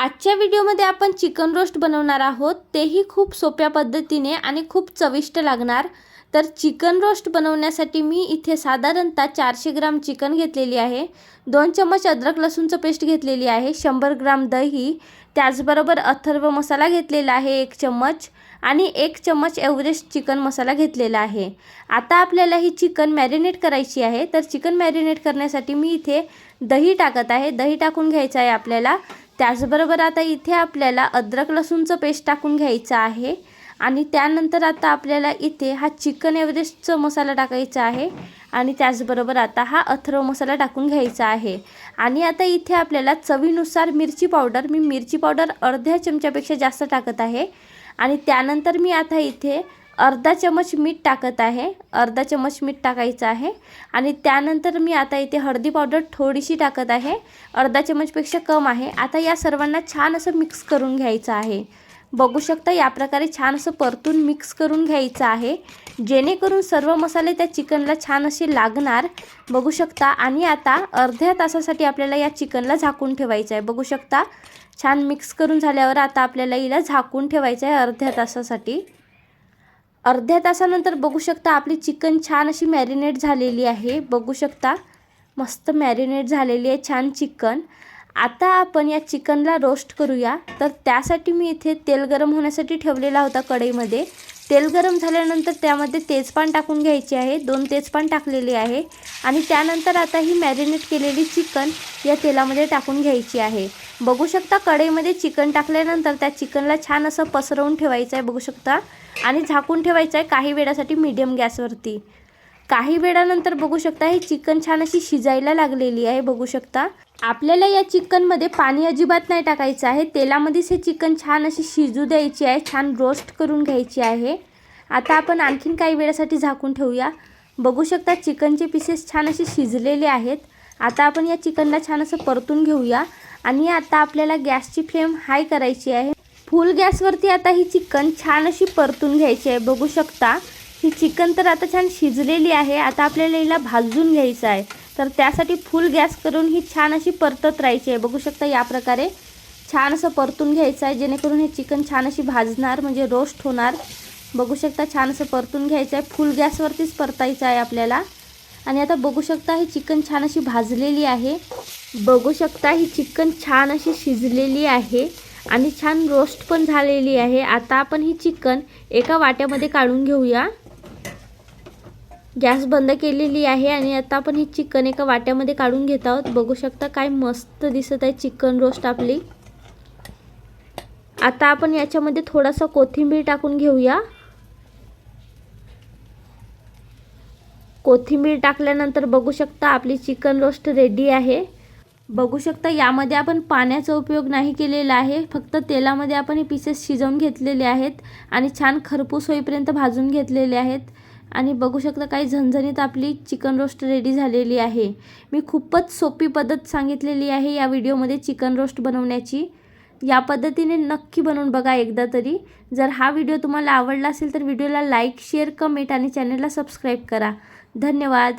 आजच्या व्हिडिओमध्ये आपण चिकन रोस्ट बनवणार आहोत. तेही खूप सोप्या पद्धतीने आणि खूप चविष्ट लागणार. तर चिकन रोस्ट बनवण्यासाठी मी इथे साधारणतः चारशे ग्राम चिकन घेतलेली आहे. दोन चम्मच अद्रक लसूणचं पेस्ट घेतलेली आहे. शंभर ग्राम दही. त्याचबरोबर अथर्व मसाला घेतलेला आहे एक चम्मच आणि एक चम्मच एव्हरेस्ट चिकन मसाला घेतलेला आहे. आता आपल्याला ही चिकन मॅरिनेट करायची आहे. तर चिकन मॅरिनेट करण्यासाठी मी इथे दही टाकत आहे. दही टाकून घ्यायचं आहे आपल्याला. त्याचबरोबर आता इथे आपल्याला अद्रक लसूणचं पेस्ट टाकून घ्यायचं आहे. आणि त्यानंतर आता आपल्याला इथे हा चिकन एव्हरेस्टचा मसाला टाकायचा आहे. आणि त्याचबरोबर आता हा अथर्व मसाला टाकून घ्यायचा आहे. आणि आता इथे आपल्याला चवीनुसार मिरची पावडर मी मिरची पावडर अर्ध्या चमच्यापेक्षा जास्त टाकत आहे. आणि त्यानंतर मी आता इथे अर्धा चमच मीठ टाकत आहे. अर्धा चमच मीठ टाकायचं आहे. आणि त्यानंतर मी आता इथे हळदी पावडर थोडीशी टाकत आहे. अर्धा चमचपेक्षा कम आहे. आता या सर्वांना छान असं मिक्स करून घ्यायचं आहे. बघू शकता या प्रकारे छान असं परतून मिक्स करून घ्यायचं आहे. जेणेकरून सर्व मसाले त्या चिकनला छान असे लागणार. बघू शकता. आणि आता अर्ध्या तासासाठी आपल्याला या चिकनला झाकून ठेवायचं आहे. बघू शकता. छान मिक्स करून झाल्यावर आता आपल्याला हिला झाकून ठेवायचं आहे अर्ध्या तासासाठी. अर्ध्या तासानंतर बघू शकता आपली चिकन छान अशी मॅरिनेट झालेली आहे. बघू शकता मस्त मॅरिनेट झालेली आहे छान चिकन आता आपण या चिकनला रोस्ट करूया. तर त्यासाठी मी इथे तेल गरम होण्यासाठी ठेवलेला होता कढईमध्ये. तेल गरम झाल्यानंतर त्यामध्ये तेजपान टाकून घ्यायचे आहे. दोन तेजपान टाकलेले आहे. आणि त्यानंतर आता ही मॅरिनेट केलेली चिकन या तेलामध्ये टाकून घ्यायची आहे. बघू शकता कढईमध्ये चिकन टाकल्यानंतर त्या चिकनला छान असं पसरवून ठेवायचं आहे बघू शकता. आणि झाकून ठेवायचं आहे काही वेळासाठी मीडियम गॅसवरती काही वेळानंतर बघू शकता हे चिकन छान अशी शिजायला लागलेली आहे बघू शकता. आपल्याला या चिकनमध्ये पाणी अजिबात नाही टाकायचं आहे. तेलामध्येच हे चिकन छान अशी शिजू द्यायची आहे छान रोस्ट करून घ्यायची आहे. आता आपण आणखीन काही वेळासाठी झाकून ठेवूया. बघू शकता चिकनचे पीसेस छान असे शिजलेले आहेत. आता आपण या चिकनला छान असं परतून घेऊया. आणि आता आपल्याला गॅसची फ्लेम हाय करायची आहे. फुल गॅसवरती आता ही चिकन छान अशी परतून घ्यायची आहे. बघू शकता ही चिकन तर आता छान शिजलेली आहे. आता आपल्याला हिला भाजून घ्यायचं आहे. तर त्यासाठी फुल गॅस करून ही छान अशी परतत राहायची आहे. बघू शकता या प्रकारे छान असं परतून घ्यायचं आहे जेणेकरून हे चिकन छान अशी भाजणार म्हणजे रोस्ट होणार. बघू शकता छान असं परतून घ्यायचं आहे. फुल गॅसवरतीच परतायचं आहे आपल्याला. आणि आता बघू शकता ही चिकन छान अशी भाजलेली आहे. बघू शकता ही चिकन छान अशी शिजलेली आहे आणि छान रोस्ट पण झालेली आहे. आता आपण ही चिकन एका वाट्यामध्ये काढून घेऊया. गॅस बंद केलेली आहे आणि आता आपण ही चिकन एका वाट्यामध्ये काढून घेत आहोत. बघू शकता काय मस्त दिसत आहे चिकन रोस्ट आपली. आता आपण याच्यामध्ये थोडासा कोथिंबीर टाकून घेऊया. कोथिंबीर टाकल्यानंतर बघू शकता आपली चिकन रोस्ट रेडी आहे. बघू शकता यामध्ये आपण पाण्याचा उपयोग नाही केलेला आहे. फक्त तेलामध्ये आपण हे पीसेस शिजवून घेतलेले आहेत आणि छान खरपूस होईपर्यंत भाजून घेतलेले आहेत. आणि बघू शकता काही झणझणीत आपली चिकन रोस्ट रेडी झालेली आहे. मी खूपच सोपी पद्धत सांगितलेली आहे या व्हिडिओमध्ये चिकन रोस्ट बनवण्याची. या पद्धतीने नक्की बनवून बघा एकदा तरी. जर हा व्हिडिओ तुम्हाला आवडला असेल तर व्हिडिओला लाईक शेअर कमेंट आणि चॅनलला सबस्क्राईब करा. धन्यवाद.